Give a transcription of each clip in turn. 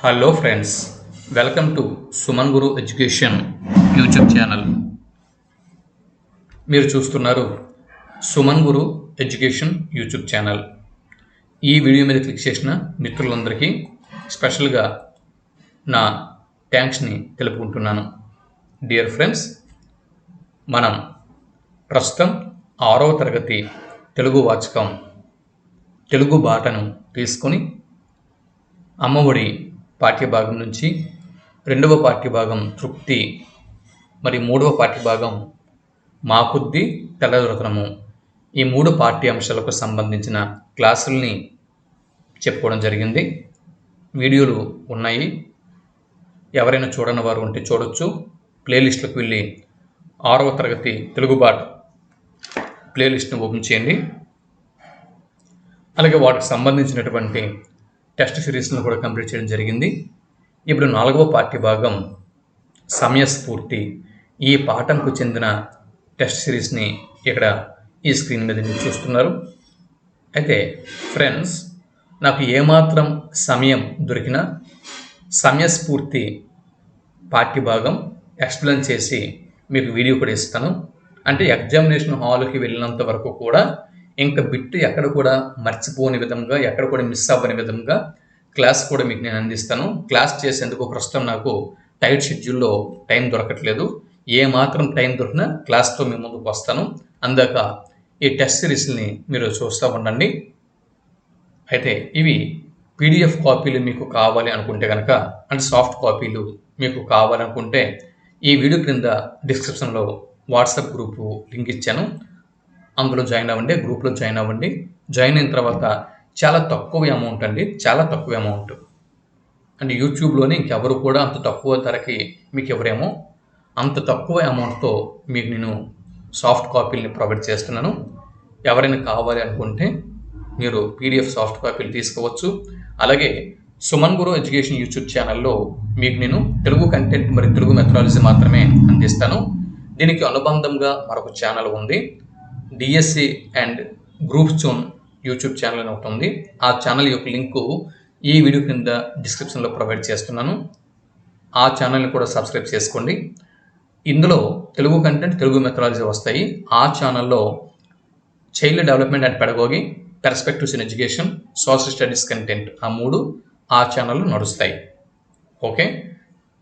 Hello friends welcome to Suman Guru education YouTube channel మీరు చూస్తున్నారు Suman Guru education YouTube channel ఈ video మీద click చేసిన మిత్రులందరికీ స్పెషల్గా నా థ్యాంక్స్ని తెలుపుకుంటున్నాను. డియర్ ఫ్రెండ్స్ మనం ప్రస్తుతం ఆరవ తరగతి తెలుగు వాచకం తెలుగు బాటను తీసుకొని అమ్మఒడి పాఠ్యభాగం నుంచి రెండవ పాఠ్యభాగం తృప్తి మరి మూడవ పాఠ్యభాగం మాకుద్ది తెల్లదొరతనము ఈ మూడు పాఠ్య అంశాలకు సంబంధించిన క్లాసుల్ని చెప్పుకోవడం జరిగింది. వీడియోలు ఉన్నాయి. ఎవరైనా చూడని వారు ఉంటే చూడొచ్చు. ప్లేలిస్ట్లకు వెళ్ళి ఆరవ తరగతి తెలుగు బాట ప్లేలిస్ట్ను ఓపెన్ చేయండి. అలాగే వాటికి సంబంధించినటువంటి టెస్ట్ సిరీస్ను కూడా కంప్లీట్ చేయడం జరిగింది. ఇప్పుడు నాలుగవ పాఠ్య భాగం సమయస్ఫూర్తి. ఈ పాఠంకు చెందిన టెస్ట్ సిరీస్ని ఇక్కడ ఈ స్క్రీన్ మీద మీరు చూస్తున్నారు. అయితే ఫ్రెండ్స్ నాకు ఏమాత్రం సమయం దొరికినా సమయస్ఫూర్తి పాఠ్యభాగం ఎక్స్ప్లెయిన్ చేసి మీకు వీడియో కూడా ఇస్తాను. అంటే ఎగ్జామినేషన్ హాల్కి వెళ్ళినంత వరకు కూడా ఇంకా బిట్ ఎక్కడ కూడా మర్చిపోని విధంగా ఎక్కడ కూడా మిస్ అవ్వని విధంగా క్లాస్ కూడా మీకు నేను అందిస్తాను. క్లాస్ చేసేందుకు ప్రస్తుతం నాకు టైట్ షెడ్యూల్లో టైం దొరకట్లేదు. ఏ మాత్రం టైం దొరికినా క్లాస్తో మీ ముందుకు వస్తాను. అందాక ఈ టెస్ట్ సిరీస్ని మీరు చూస్తూ ఉండండి. అయితే ఇవి పీడిఎఫ్ కాపీలు మీకు కావాలి అనుకుంటే కనుక అండ్ సాఫ్ట్ కాపీలు మీకు కావాలనుకుంటే ఈ వీడియో క్రింద డిస్క్రిప్షన్లో వాట్సాప్ గ్రూపు లింక్ ఇచ్చాను. అందులో జాయిన్ అవ్వండి గ్రూప్లో జాయిన్ అవ్వండి. జాయిన్ అయిన తర్వాత చాలా తక్కువ అమౌంట్ అండి చాలా తక్కువ అమౌంట్ అండ్ యూట్యూబ్లోనే ఇంకెవరు కూడా అంత తక్కువ ధరకి మీకు ఎవరేమో అంత తక్కువ అమౌంట్తో మీకు నేను సాఫ్ట్ కాపీలని ప్రొవైడ్ చేస్తున్నాను. ఎవరైనా కావాలి అనుకుంటే మీరు పీడిఎఫ్ సాఫ్ట్ కాపీలు తీసుకోవచ్చు. అలాగే సుమన్ గురు ఎడ్యుకేషన్ యూట్యూబ్ ఛానల్లో మీకు నేను తెలుగు కంటెంట్ మరియు తెలుగు మెథడాలజీ మాత్రమే అందిస్తాను. దీనికి అనుబంధంగా మరొక ఛానల్ ఉంది. DSC and group zone YouTube channel అని ఒకటి ఉంది. ఆ ఛానల్ యొక్క లింకు ఈ వీడియో కింద డిస్క్రిప్షన్లో ప్రొవైడ్ చేస్తున్నాను. ఆ ఛానల్ని కూడా సబ్స్క్రైబ్ చేసుకోండి. ఇందులో తెలుగు కంటెంట్ తెలుగు మెథడాలజీ వస్తాయి. ఆ ఛానల్లో child development and pedagogy perspectives in education social studies content ఆ మూడు ఆ ఛానల్లో నడుస్తాయి. Okay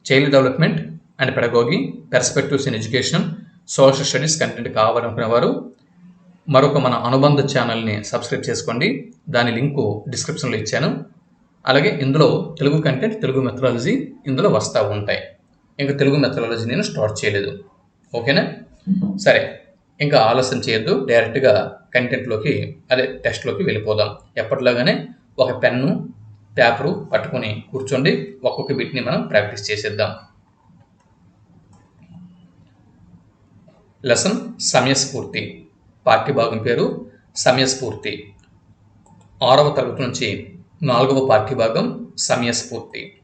child development and pedagogy perspectives in education social studies content కావాలనుకునే వారు మరొక మన అనుబంధ ఛానల్ని సబ్స్క్రైబ్ చేసుకోండి. దాని లింకు డిస్క్రిప్షన్లో ఇచ్చాను. అలాగే ఇందులో తెలుగు కంటెంట్ తెలుగు మెథడాలజీ ఇందులో వస్తూ ఉంటాయి. ఇంకా తెలుగు మెథడాలజీ నేను స్టార్ట్ చేయలేదు. ఓకేనా? సరే. ఇంకా ఆలస్యం చేయొద్దు. డైరెక్ట్గా కంటెంట్లోకి అదే టెస్ట్లోకి వెళ్ళిపోదాం. ఎప్పటిలాగానే ఒక పెన్ను పేపరు పట్టుకొని కూర్చోండి. ఒక్కొక్క బిట్ని మనం ప్రాక్టీస్ చేసేద్దాం. లెసన్ సమయస్ఫూర్తి. పాఠ్యభాగం పేరు సమయస్ఫూర్తి. ఆరవ తరగతి నుంచి నాలుగవ పాఠ్యభాగం సమయస్ఫూర్తి.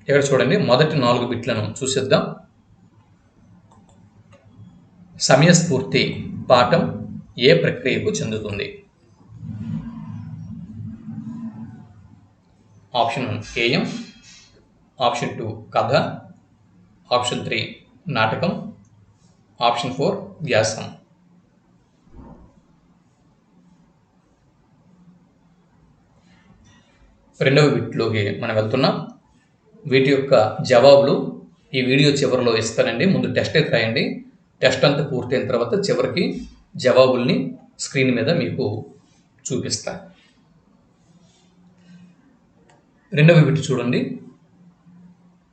ఇక్కడ చూడండి మొదటి నాలుగు బిట్లను చూసిద్దాం. సమయస్ఫూర్తి పాఠం ఏ ప్రక్రియకు చెందుతుంది? ఆప్షన్ వన్ గేయం ఆప్షన్ టూ కథ ఆప్షన్ త్రీ నాటకం ఆప్షన్ ఫోర్ వ్యాసం. రెండవ వీటిలోకి మనం వెళ్తున్నాం. వీటి యొక్క జవాబులు ఈ వీడియో చివరిలో ఇస్తానండి. ముందు టెస్ట్ అయితే రాయండి. టెస్ట్ అంతా పూర్తయిన తర్వాత చివరికి జవాబుల్ని స్క్రీన్ మీద మీకు చూపిస్తాను రెండవ వీటి చూడండి.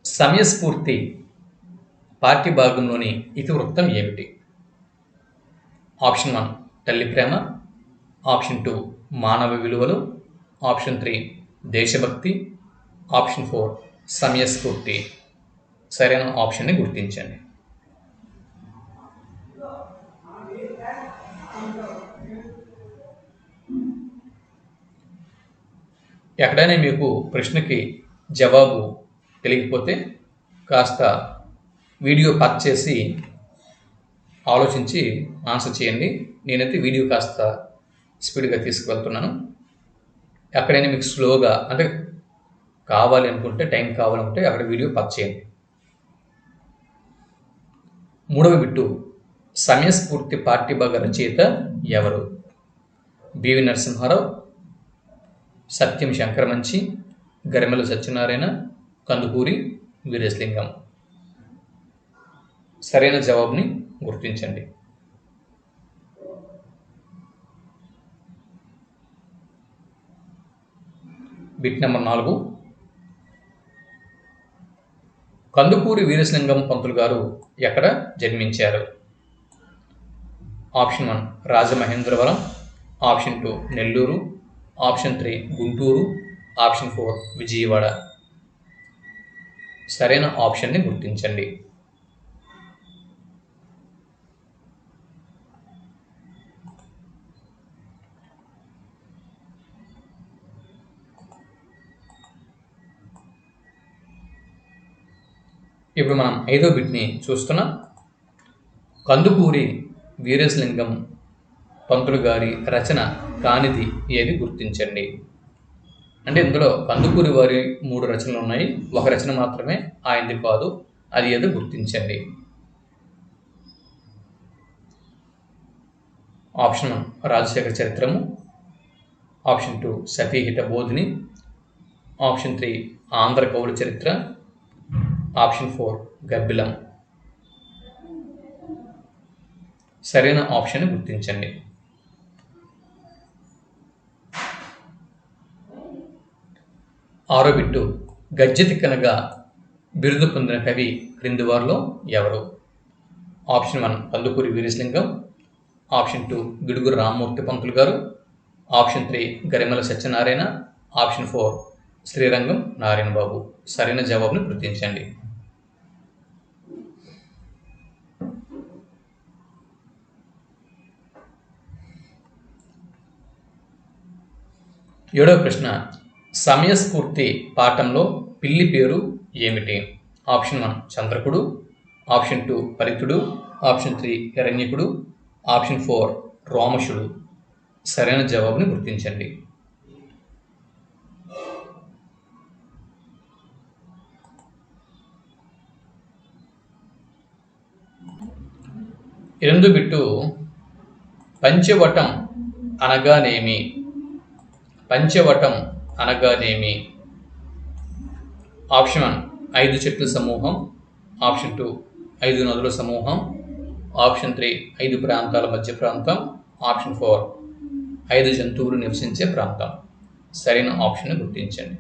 సమయస్ఫూర్తి పార్టీ భాగంలోని ఇతివృత్తం ఏమిటి? ఆప్షన్ వన్ తల్లి ప్రేమ. ఆప్షన్ టూ మానవ విలువలు. ఆప్షన్ త్రీ దేశభక్తి. ఆప్షన్ ఫోర్ సమయస్ఫూర్తి. సరైన ఆప్షన్ని గుర్తించండి. ఎక్కడైనా మీకు ప్రశ్నకి జవాబు తెలియకపోతే కాస్త వీడియో కట్ చేసి ఆలోచించి ఆన్సర్ చేయండి. నేనైతే వీడియో కాస్త స్పీడ్గా తీసుకువెళ్తున్నాను. ఎక్కడైనా మీకు స్లోగా అంటే కావాలి అనుకుంటే టైం కావాలనుకుంటే అక్కడ వీడియో పక్ చేయండి. మూడవ బిట్టు సమయస్ఫూర్తి పార్టీ భాగ రచయిత ఎవరు? బివి నరసింహారావు సత్యం శంకరమంచి గరిమెల సత్యనారాయణ కందుకూరి వీరేశలింగం. సరైన జవాబుని గుర్తించండి. బిట్ నెంబర్ నాలుగు. కందుకూరి వీరసింగం పంతులు గారు ఎక్కడ జన్మించారు? Option one Rajamahendravaram option two Nellore option three Guntur option four Vijayawada. సరైన ఆప్షన్ని గుర్తించండి. ఇప్పుడు మనం ఐదో బిట్ని చూస్తున్నాం కందుకూరి వీరేశలింగం పంతులు గారి రచన కానిది ఏది గుర్తించండి? అంటే ఇందులో కందుకూరి వారి మూడు రచనలు ఉన్నాయి. ఒక రచన మాత్రమే ఆయనది కాదు అది ఏదో గుర్తించండి. Option one Rajasekhara Charitramu option two Satihita Bodhini option three Andhra Kavula Charitra option four గబ్బిలం. సరైన ఆప్షన్ గుర్తించండి. ఆరో బిట్టు గజ్జెతిక్కనగా బిరుదు పొందిన కవి క్రింది వారిలో ఎవరు? Option one Kandukuri Veeresalingam. Option two Gidugu Rammurthy Pantulu garu. Option three Garimella Satyanarayana. Option four Srirangam Narayana Babu సరైన జవాబును గుర్తించండి. ఏడవ ప్రశ్న సమయస్ఫూర్తి పాఠంలో పిల్లి పేరు ఏమిటి? Option one Chandrakudu. Option two Paritudu. Option three Hiranyakudu. Option four Romasudu. సరైన జవాబుని గుర్తించండి. ఎనిమిది బిట్టు పంచవటం అనగానేమి? పంచవటం అనగానేమి ఆప్షన్ వన్ ఐదు చెట్ల సమూహం. ఆప్షన్ టూ ఐదు నదుల సమూహం. ఆప్షన్ త్రీ ఐదు ప్రాంతాల మధ్య ప్రాంతం. ఆప్షన్ ఫోర్ ఐదు జంతువులు నివసించే ప్రాంతం. సరైన ఆప్షన్ గుర్తించండి.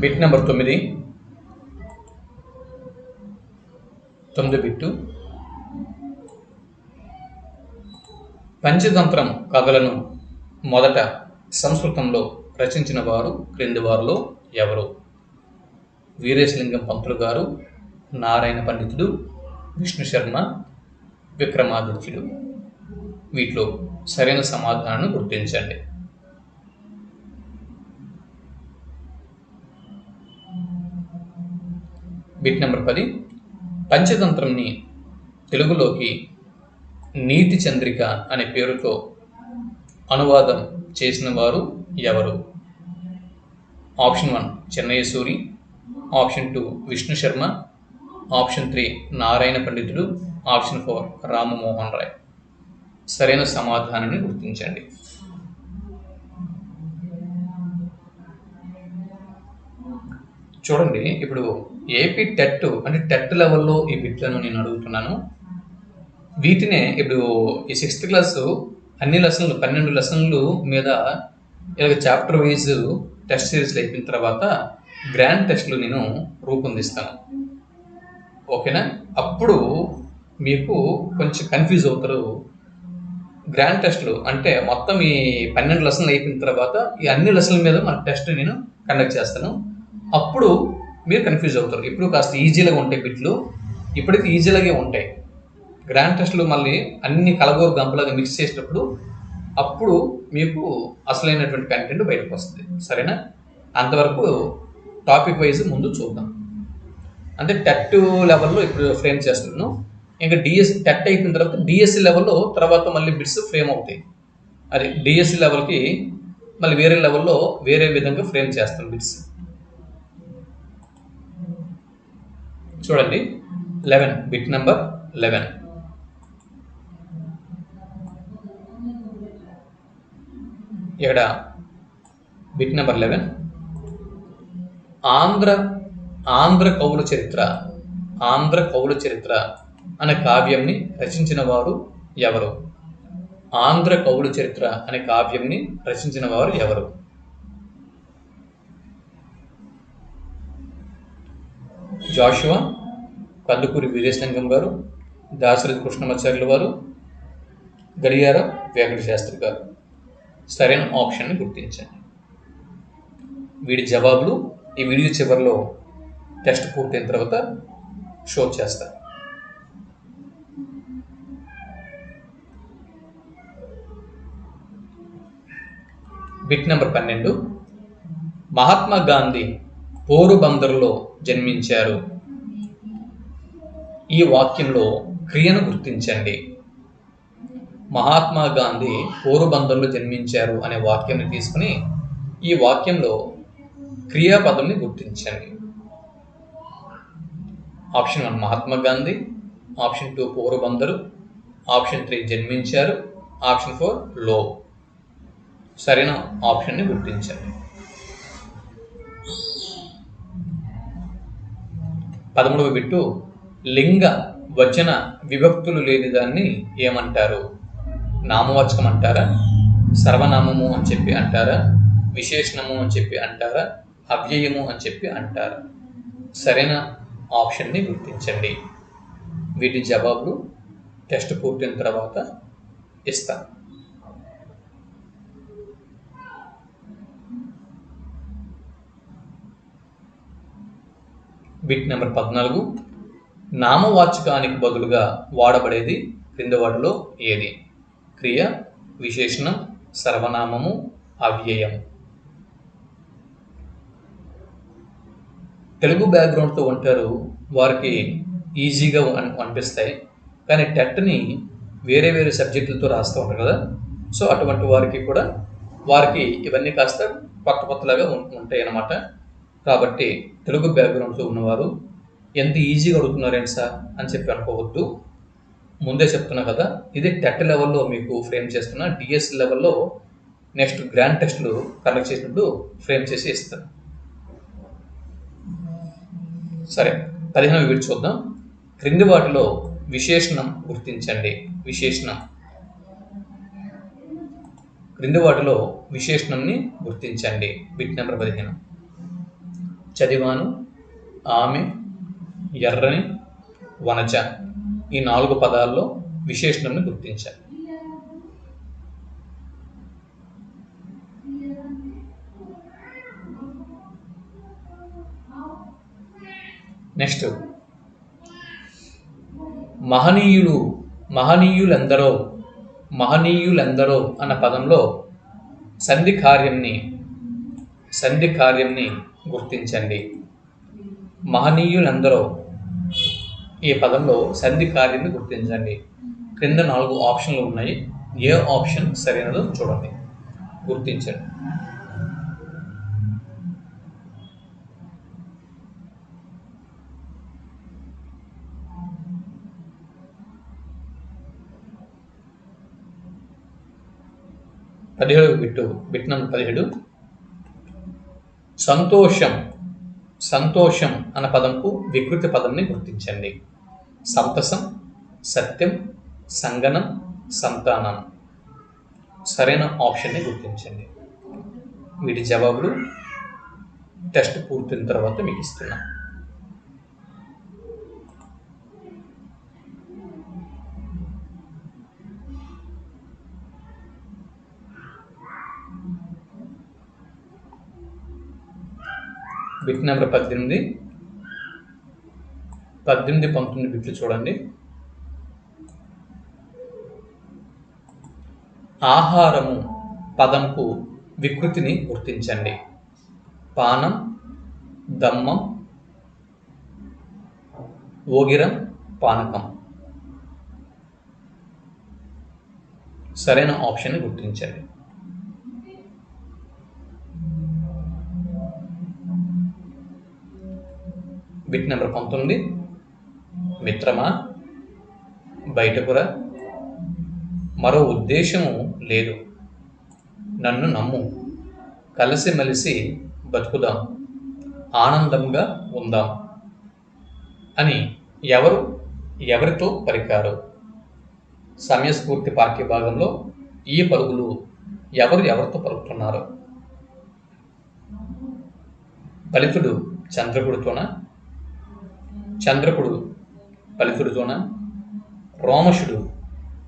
బిట్ నెంబర్ తొమ్మిది తొమ్మిది బిట్టు. పంచతంత్రం కథలను మొదట సంస్కృతంలో రచించిన వారు క్రింది వారిలో ఎవరు? వీరేశలింగం పంతులు గారు నారాయణ పండితుడు విష్ణు శర్మ విక్రమాదిత్యుడు. వీటిలో సరైన సమాధానాన్ని గుర్తించండి. బిట్ నెంబర్ పది. పంచతంత్రంని తెలుగులోకి నీతి చంద్రిక అనే పేరుతో అనువాదం చేసిన వారు ఎవరు? Option one Chennayya Suri option two Vishnu Sharma option three Narayana పండితుడు ఆప్షన్ ఫోర్ రామమోహన్ రాయ్. సరైన సమాధానాన్ని గుర్తించండి. చూడండి ఇప్పుడు ఏపీ టెట్ అంటే టెట్ లెవెల్లో ఈ బిట్లను నేను అడుగుతున్నాను. వీటినే ఇప్పుడు ఈ సిక్స్త్ క్లాసు అన్ని లెసన్లు పన్నెండు లెసన్లు మీద ఇలాగ చాప్టర్ వైజ్ టెస్ట్ సిరీస్లు అయిపోయిన తర్వాత గ్రాండ్ టెస్ట్లు నేను రూపొందిస్తాను. ఓకేనా? అప్పుడు మీకు కొంచెం కన్ఫ్యూజ్ అవుతారు. గ్రాండ్ టెస్ట్లు అంటే మొత్తం ఈ పన్నెండు లెసన్లు అయిపోయిన తర్వాత ఈ అన్ని లెసన్ల మీద మన టెస్ట్ నేను కండక్ట్ చేస్తాను. అప్పుడు మీరు కన్ఫ్యూజ్ అవుతారు. ఇప్పుడు కాస్త ఈజీగా ఉంటాయి బిట్లు. ఇప్పటికి ఈజీలాగే ఉంటాయి. గ్రాండ్ టెస్ట్లు మళ్ళీ అన్ని కలగోరు గంపలాగా మిక్స్ చేసేటప్పుడు అప్పుడు మీకు అసలైనటువంటి కంటెంట్ బయటకు వస్తుంది. సరేనా? అంతవరకు టాపిక్ వైజ్ ముందు చూద్దాం. అంటే టెట్ లెవెల్లో ఇప్పుడు ఫ్రేమ్ చేస్తున్నాను. ఇంకా డిఎస్ టెట్ అయిపోయిన తర్వాత డిఎస్సి లెవెల్లో తర్వాత మళ్ళీ బిట్స్ ఫ్రేమ్ అవుతాయి. అది డిఎస్సి లెవెల్కి మళ్ళీ వేరే లెవెల్లో వేరే విధంగా ఫ్రేమ్ చేస్తాం బిట్స్ చూడండి. లెవెన్. Bit number eleven. ఇక్కడ bit number eleven. Andhra Andhra Kavula Charitra Andhra కవుల చరిత్ర అనే కావ్యంని రచించిన వారు ఎవరు? ఆంధ్ర కవుల చరిత్ర అనే కావ్యంని రచించిన వారు ఎవరు? జాషువా కందుకూరి వీరేశలింగం గారు దాశరథి కృష్ణమాచార్యుల వారు గడియార వెంకట శాస్త్రి గారు. సరైన ఆప్షన్ని గుర్తించండి. వీడి జవాబులు ఈ వీడియో చివరిలో టెస్ట్ పూర్తయిన తర్వాత షో చేస్తారు. బిట్ నెంబర్ పన్నెండు. మహాత్మా గాంధీ పోరుబందర్లో జన్మించారు. ఈ వాక్యంలో క్రియను గుర్తించండి. మహాత్మా గాంధీ పోరుబందర్లో జన్మించారు అనే వాక్యాన్ని తీసుకుని ఈ వాక్యంలో క్రియాపదంని గుర్తించండి. Option one Mahatma Gandhi option two Porbandar option three జన్మించారు ఆప్షన్ ఫోర్లో. సరైన ఆప్షన్ని గుర్తించండి. పదమూడవ బిట్టు లింగ వచన విభక్తులు లేని దాన్ని ఏమంటారు? నామవాచకం అంటారా? సర్వనామము అని చెప్పి అంటారా? విశేషణము అని చెప్పి అంటారా? అవ్యయము అని చెప్పి అంటారా? సరైన ఆప్షన్ని గుర్తించండి. వీటి జవాబులు టెస్ట్ పూర్తయిన తర్వాత ఇస్తాను. బిట్ నెంబర్ పద్నాలుగు. నామవాచకానికి బదులుగా వాడబడేది క్రింద వాటిలో ఏది? క్రియ విశేషణం సర్వనామము అవ్యయం. తెలుగు బ్యాక్గ్రౌండ్తో ఉంటారు వారికి ఈజీగా అనిపిస్తాయి. కానీ టెట్ని వేరే వేరే సబ్జెక్టులతో రాస్తూ ఉంటారు కదా. సో అటువంటి వారికి కూడా వారికి ఇవన్నీ కాస్త కొత్త కొత్తలాగా ఉంటాయి అన్నమాట కాబట్టి తెలుగు బ్యాక్గ్రౌండ్తో ఉన్నవారు ఎంత ఈజీగా అడుగుతున్నారేంటి సార్ అని చెప్పి అనుకోవద్దు. ముందే చెప్తున్నా కదా ఇది టెట్ లెవెల్లో మీకు ఫ్రేమ్ చేస్తున్నా డిఎస్ లెవెల్లో నెక్స్ట్ గ్రాండ్ టెస్ట్లు కండక్ట్ చేసినప్పుడు ఫ్రేమ్ చేసి ఇస్తాను. సరే పదిహేను వీడి చూద్దాం. క్రింది వాటిలో విశేషణం గుర్తించండి. విశేషణం. క్రింది వాటిలో విశేషణంని గుర్తించండి. బిట్ నెంబర్ పదిహేను. చదివాను ఆమె ఎర్రని వనజ. ఈ నాలుగు పదాల్లో విశేషణంని గుర్తించాలి నెక్స్ట్. మహనీయులు మహనీయులెందరో మహనీయులెందరో అన్న పదంలో సంధి కార్యంని సంధి కార్యంని గుర్తించండి. మహనీయులందరూ ఈ పదంలో సంధి కార్యాన్ని గుర్తించండి. క్రింద నాలుగు ఆప్షన్లు ఉన్నాయి. ఏ ఆప్షన్ సరైనదో చూడండి. గుర్తించండి. పదిహేడు బిట్టు బిట్ నంబర్ పదిహేడు. సంతోషం సంతోషం అన్న పదంకు వికృతి పదంని గుర్తించండి. సంతసం సత్యం సంగనం సంతానం. సరైన ఆప్షన్ని గుర్తించండి. వీటి జవాబులు టెస్ట్ పూర్తయిన తర్వాత మీకు ఇస్తున్నాను బిట్ నెంబర్ పద్దెనిమిది. పద్దెనిమిది పంతొమ్మిది బిట్లు చూడండి. ఆహారము పదంకు వికృతిని గుర్తించండి. పానం దమ్మం ఓగిరం పానకం. సరైన ఆప్షన్ గుర్తించండి. బిట్ నెంబర్ పంతొమ్మిది మిత్రమా? బయటకురా? మరో ఉద్దేశము లేదు. నన్ను నమ్ము. కలిసిమెలిసి బతుకుదాం. ఆనందంగా ఉందాం. అని ఎవరు? ఎవరితో పలికారు? సమయస్ఫూర్తి పాఠ్య భాగంలో ఈ పరుగులు ఎవరు ఎవరితో పలుకుతున్నారు? ఫలితుడు చంద్రగుడితోనా? చంద్రకుడు ఫలితుడితోన రోమశుడు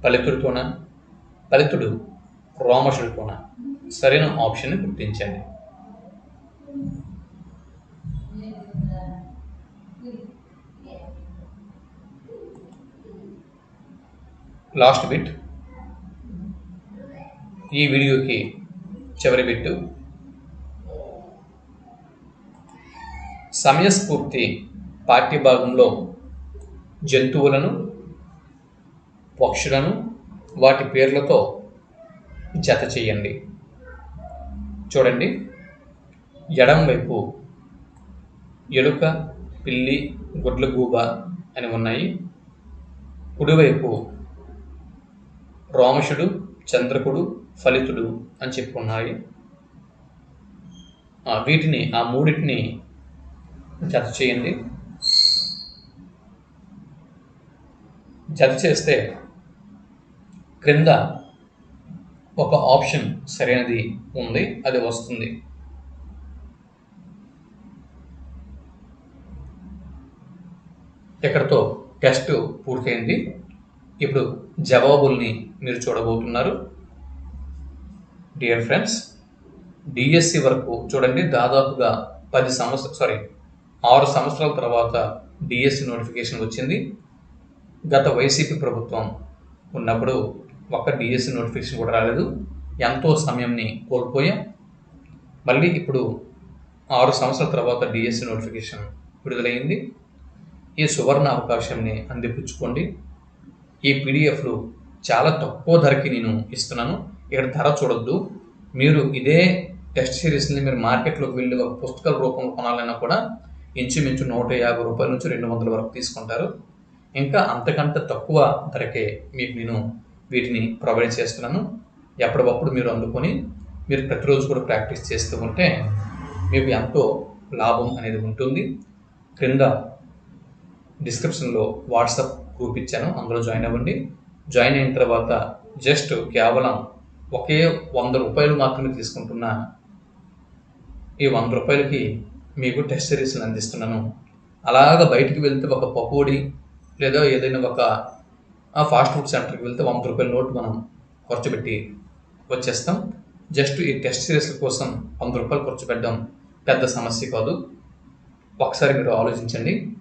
ఫలితుడితోన ఫలితుడు రోమశుడితోన సరైన ఆప్షన్ గుర్తించండి. Last bit. ఈ వీడియోకి చివరి బిట్టు. సమయస్ఫూర్తి పాఠ్యభాగంలో జంతువులను పక్షులను వాటి పేర్లతో జత చేయండి. చూడండి. ఎడం వైపు ఎలుక పిల్లి గుడ్లగూబ అని ఉన్నాయి. కుడివైపు రోమశుడు చంద్రకుడు ఫలితుడు అని చెప్పి ఉన్నాయి. వీటిని ఆ మూడింటిని జత చేయండి. జత చేస్తే క్రింద ఒక ఆప్షన్ సరైనది ఉంది అది వస్తుంది. ఇక్కడతో టెస్ట్ పూర్తయింది ఇప్పుడు జవాబుల్ని మీరు చూడబోతున్నారు. డియర్ ఫ్రెండ్స్ డిఎస్సి వరకు చూడండి దాదాపుగా పది సంవత్సరం సారీ ఆరు సంవత్సరాల తర్వాత డిఎస్సి నోటిఫికేషన్ వచ్చింది. గత వైసీపీ ప్రభుత్వం ఉన్నప్పుడు ఒక్క డిఎస్సి నోటిఫికేషన్ కూడా రాలేదు. ఎంతో సమయంని కోల్పోయాం. మళ్ళీ ఇప్పుడు ఆరు సంవత్సరాల తర్వాత డిఎస్సి నోటిఫికేషన్ విడుదలైంది. ఈ సువర్ణ అవకాశాన్ని అందిపుచ్చుకోండి. ఈ పీడిఎఫ్లు చాలా తక్కువ ధరకి నేను ఇస్తున్నాను. ఇక్కడ ధర చూడొద్దు. మీరు ఇదే టెస్ట్ సిరీస్ని మీరు మార్కెట్లోకి వెళ్ళి ఒక పుస్తకాల రూపంలో కొనాలన్నా కూడా ఇంచుమించు నూట యాభై రూపాయల నుంచి రెండు వందల వరకు తీసుకుంటారు. ఇంకా అంతకంటే తక్కువ ధరకే మీకు నేను వీటిని ప్రొవైడ్ చేస్తున్నాను. ఎప్పటికప్పుడు మీరు అందుకొని మీరు ప్రతిరోజు కూడా ప్రాక్టీస్ చేస్తూ ఉంటే మీకు ఎంతో లాభం అనేది ఉంటుంది. క్రింద డిస్క్రిప్షన్లో వాట్సాప్ గ్రూప్ ఇచ్చాను. అందులో జాయిన్ అవ్వండి. జాయిన్ అయిన తర్వాత జస్ట్ కేవలం ఒకే వంద రూపాయలు మాత్రమే తీసుకుంటున్న ఈ వంద రూపాయలకి మీకు టెస్ట్ సిరీస్ని అందిస్తున్నాను. అలాగ బయటికి వెళ్తే ఒక పకోడీ లేదా ఏదైనా ఒక ఫాస్ట్ ఫుడ్ సెంటర్కి వెళ్తే వంద రూపాయల నోట్ మనం ఖర్చు పెట్టి వచ్చేస్తాం. జస్ట్ ఈ టెస్ట్ సిరీస్ల కోసం వంద రూపాయలు ఖర్చు పెట్టడం పెద్ద సమస్య కాదు. ఒకసారి మీరు ఆలోచించండి.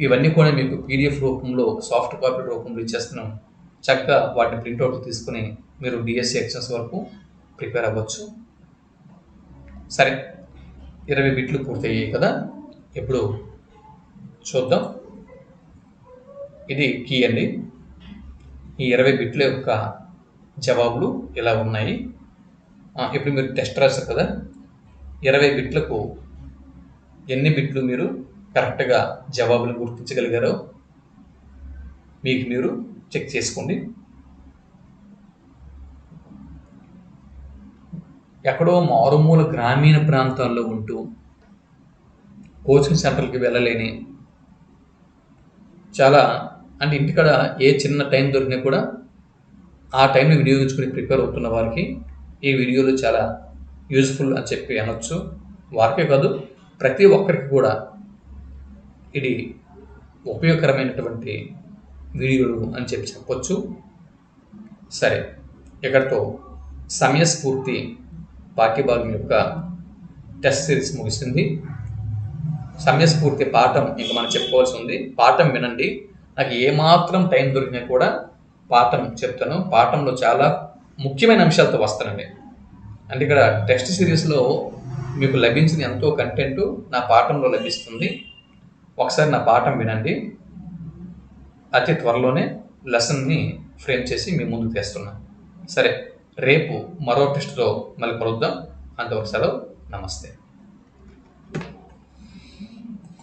ఇవన్నీ కూడా మీకు పీడిఎఫ్ రూపంలో సాఫ్ట్ కాపీ రూపంలో ఇచ్చేస్తున్నాం. చక్కగా వాటిని ప్రింట్అవుట్ తీసుకుని మీరు డిఎస్సి ఎగ్జామ్స్ వరకు ప్రిపేర్ అవ్వచ్చు. సరే ఇరవై బిట్లు పూర్తయ్యాయి కదా. ఇప్పుడు చూద్దాం. ఇది కీ అండి. ఈ ఇరవై బిట్ల యొక్క జవాబులు ఇలా ఉన్నాయి. ఇప్పుడు మీరు టెస్ట్ రాశారు కదా. ఇరవై బిట్లకు ఎన్ని బిట్లు మీరు కరెక్ట్గా జవాబులు గుర్తించగలిగారో మీకు మీరు చెక్ చేసుకోండి. ఎక్కడో మారుమూల గ్రామీణ ప్రాంతాల్లో ఉంటూ కోచింగ్ సెంటర్కి వెళ్ళలేని చాలా అంటే ఇంటికాడ ఏ చిన్న టైం దొరికినా కూడా ఆ టైంని వినియోగించుకుని ప్రిపేర్ అవుతున్న వారికి ఈ వీడియోలు చాలా యూజ్ఫుల్ అని చెప్పి అనొచ్చు. వారికే కాదు ప్రతి ఒక్కరికి కూడా ఇది ఉపయోగకరమైనటువంటి వీడియోలు అని చెప్పి చెప్పొచ్చు. సరే ఇక్కడితో సమయస్ఫూర్తి పాఠ్యభాగం యొక్క టెస్ట్ సిరీస్ ముగిసింది. సమయస్ఫూర్తి పాఠం ఇంకా మనం చెప్పుకోవాల్సి ఉంది. పాఠం వినండి. నాకు ఏమాత్రం టైం దొరికినా కూడా పాఠం చెప్తాను. పాఠంలో చాలా ముఖ్యమైన అంశాలతో వస్తానండి. అంటే ఇక్కడ టెస్ట్ సిరీస్లో మీకు లభించిన ఎంతో కంటెంట్ నా పాఠంలో లభిస్తుంది. ఒకసారి నా పాఠం వినండి. అతి త్వరలోనే లెసన్ని ఫ్రేమ్ చేసి మీ ముందుకు తెస్తున్నాను సరే రేపు మరో టెస్ట్తో మళ్ళీ కలుద్దాం. అంతవరకు సెలవు. నమస్తే.